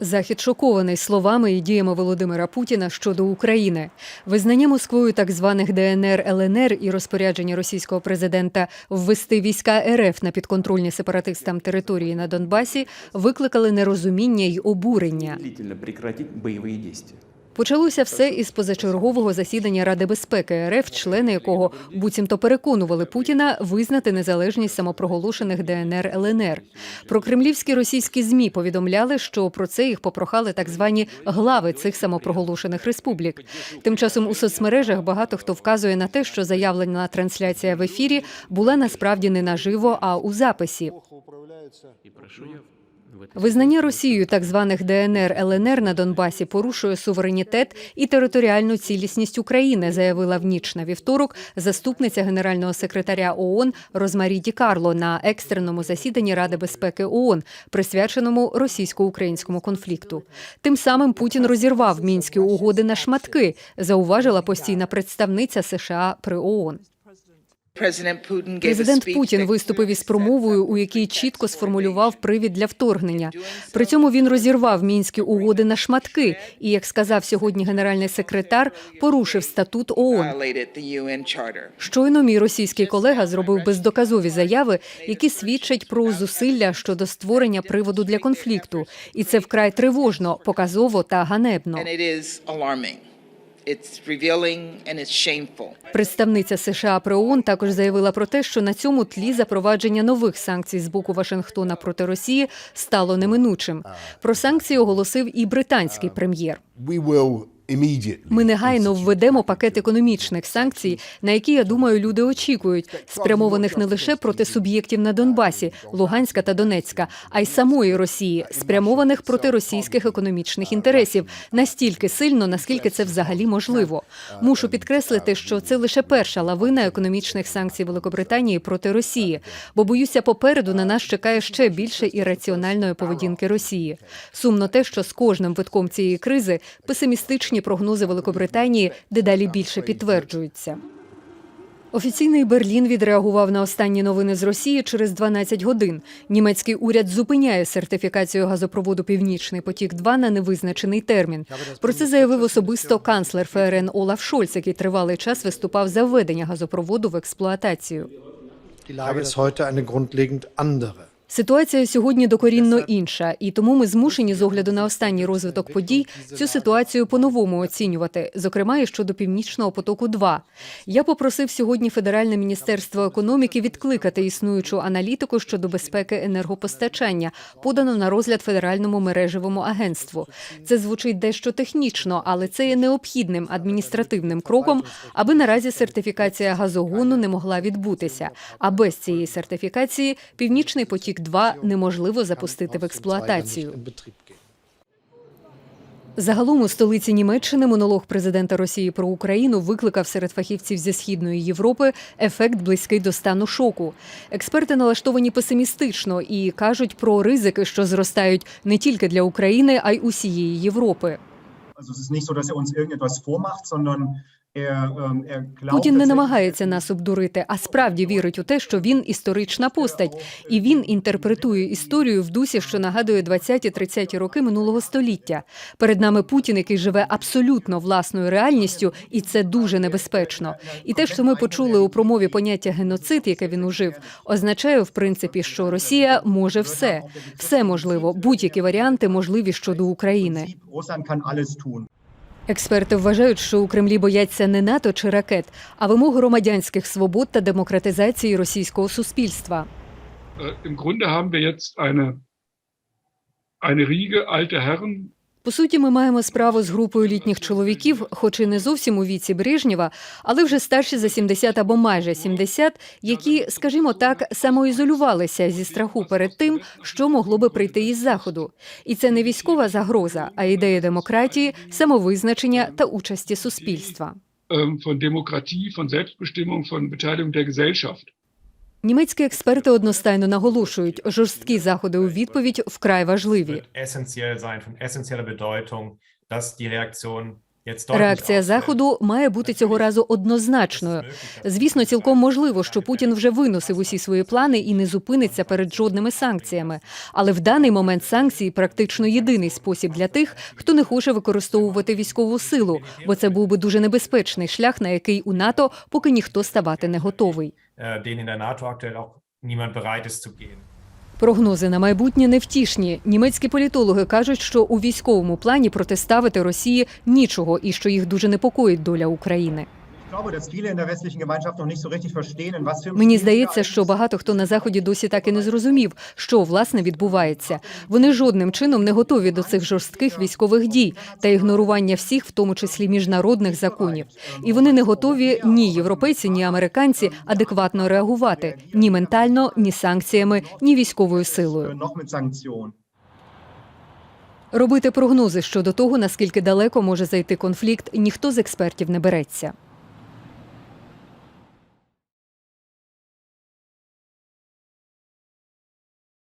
Захід шокований словами і діями Володимира Путіна щодо України. Визнання Москвою так званих ДНР, ЛНР і розпорядження російського президента ввести війська РФ на підконтрольні сепаратистам території на Донбасі викликали нерозуміння й обурення. боевые действия. Почалося все із позачергового засідання Ради безпеки РФ, члени якого буцімто переконували Путіна визнати незалежність самопроголошених ДНР ЛНР. Про кремлівські російські змі повідомляли, що про це їх попрохали так звані глави цих самопроголошених республік. Тим часом у соцмережах багато хто вказує на те, що заявлена трансляція в ефірі була насправді не наживо, а у записі. Визнання Росією так званих ДНР ЛНР на Донбасі порушує суверенітет і територіальну цілісність України, заявила в ніч на вівторок заступниця генерального секретаря ООН Розмарі Ді Карло на екстреному засіданні Ради безпеки ООН, присвяченому російсько-українському конфлікту. Тим самим Путін розірвав мінські угоди на шматки, зауважила постійна представниця США при ООН. Президент Путін виступив із промовою, у якій чітко сформулював привід для вторгнення. При цьому він розірвав мінські угоди на шматки і, як сказав сьогодні генеральний секретар, порушив статут ООН. Щойно мій російський колега зробив бездоказові заяви, які свідчать про зусилля щодо створення приводу для конфлікту, і це вкрай тривожно, показово та ганебно. Представниця США при ООН також заявила про те, що на цьому тлі запровадження нових санкцій з боку Вашингтона проти Росії стало неминучим. Про санкції оголосив і британський прем'єр. Ми негайно введемо пакет економічних санкцій, на які я думаю, люди очікують, спрямованих не лише проти суб'єктів на Донбасі, Луганська та Донецька, а й самої Росії, спрямованих проти російських економічних інтересів настільки сильно, наскільки це взагалі можливо. Мушу підкреслити, що це лише перша лавина економічних санкцій Великобританії проти Росії, бо боюся, попереду на нас чекає ще більше ірраціональної поведінки Росії. Сумно те, що з кожним витком цієї кризи песимістичні прогнози Великобританії дедалі більше підтверджуються. Офіційний Берлін відреагував на останні новини з Росії через 12 годин. Німецький уряд зупиняє сертифікацію газопроводу Північний потік 2 на невизначений термін. Про це заявив особисто канцлер ФРН Олаф Шольц, який тривалий час виступав за введення газопроводу в експлуатацію. Die Lage ist heute eine. Ситуація сьогодні докорінно інша, і тому ми змушені з огляду на останній розвиток подій цю ситуацію по-новому оцінювати, зокрема і щодо північного потоку. 2 я попросив сьогодні Федеральне міністерство економіки відкликати існуючу аналітику щодо безпеки енергопостачання, подану на розгляд федеральному мережевому агентству. Це звучить дещо технічно, але це є необхідним адміністративним кроком, аби наразі сертифікація газогону не могла відбутися. А без цієї сертифікації північний потік 2 неможливо запустити в експлуатацію. Загалом у столиці Німеччини монолог президента Росії про Україну викликав серед фахівців зі східної Європи ефект близький до стану шоку. Експерти налаштовані песимістично і кажуть про ризики, що зростають не тільки для України, а й усієї Європи. Glaubt Путін не намагається нас обдурити, а справді вірить у те, що він історична постать, і він інтерпретує історію в дусі, що нагадує 20-30 роки минулого століття. Перед нами Путін, який живе абсолютно власною реальністю, і це дуже небезпечно. І те, що ми почули у промові поняття геноцид, яке він ужив, означає в принципі, що Росія може все, все можливо, будь-які варіанти можливі щодо України. Експерти вважають, що у Кремлі бояться не НАТО чи ракет, а вимог громадянських свобод та демократизації російського суспільства. Äh, Im Grunde haben wir jetzt eine, По суті, ми маємо справу з групою літніх чоловіків, хоч і не зовсім у віці Брежнєва, але вже старші за 70 або майже 70, які, скажімо так, самоізолювалися зі страху перед тим, що могло би прийти із заходу. І це не військова загроза, а ідея демократії, самовизначення та участі суспільства. ähm, von Demokratie, von Selbstbestimmung, von Beteiligung der. Німецькі експерти одностайно наголошують, жорсткі заходи у відповідь вкрай важливі. Реакція заходу має бути цього разу однозначною. Звісно, цілком можливо, що Путін вже виносив усі свої плани і не зупиниться перед жодними санкціями. Але в даний момент санкції практично єдиний спосіб для тих, хто не хоче використовувати військову силу, бо це був би дуже небезпечний шлях, на який у НАТО поки ніхто ставати не готовий. Äh, den in der NATO aktuell auch niemand bereit ist zu gehen. Прогнози на майбутнє невтішні. Німецькі політологи кажуть, що у військовому плані протиставити Росії нічого і що їх дуже непокоїть доля України. Мені здається, що багато хто на заході досі так і не зрозумів, що власне відбувається. Вони жодним чином не готові до цих жорстких військових дій та ігнорування всіх, в тому числі міжнародних законів. І вони не готові ні європейці, ні американці адекватно реагувати ні ментально, ні санкціями, ні військовою силою. Робити прогнози щодо того, наскільки далеко може зайти конфлікт, ніхто з експертів не береться.